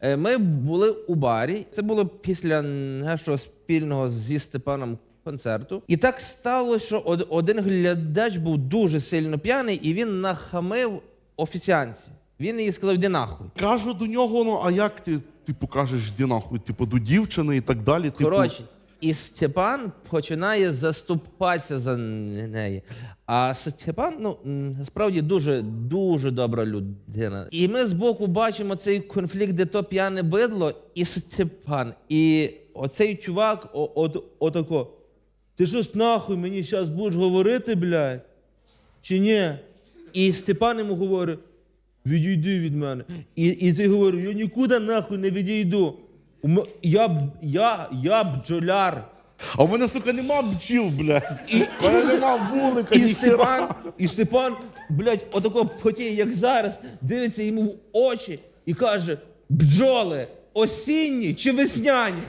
Е, Ми були у барі. Це було після нашого спільного зі Степаном концерту. І так сталося, що один глядач був дуже сильно п'яний, і він нахамив офіціанці. Він їй сказав, іди нахуй. Кажу до нього, ну а як ти, типу, кажеш, де нахуй, типу, до дівчини і так далі. Типу, Коротше, і Степан починає заступатися за неї. А Степан, ну насправді дуже дуже добра людина. І ми збоку бачимо цей конфлікт, де то п'яне бидло, і Степан. І оцей чувак, о, от, отако. Ти щось нахуй мені зараз будеш говорити, блядь? Чи ні? І Степан йому говорить: відійди від мене. І, і цей говорить, я нікуди нахуй не відійду. У Я, б- я, я бджоляр. А в мене, сука, нема бджіл, блядь. І... Мене нема вулика, І ніхера. Степан, і Степан, блядь, отако потіє, як зараз, дивиться йому в очі і каже: бджоли, осінні чи весняні?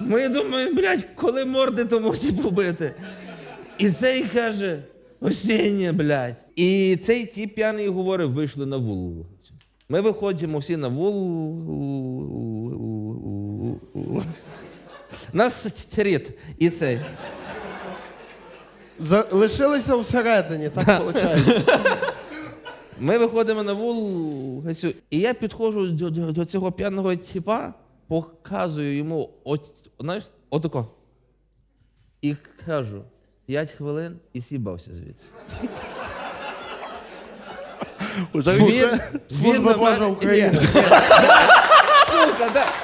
Ми думаємо, блядь, коли морди то можуть побити. І цей каже: осіннє, блядь. І цей тіп п'яний говорить, вийшли на вулицю. Ми виходимо всі на вулицю. Нас черед. І цей. За... Лишилися всередині, так виходить. Ми виходимо на вулицю, і я підходжу до, до, цього п'яного тіпа, показую йому от, знаєш, отако. І кажу: п'ять хвилин і сібався звідси. Уже Служба Божа України. Сука, да.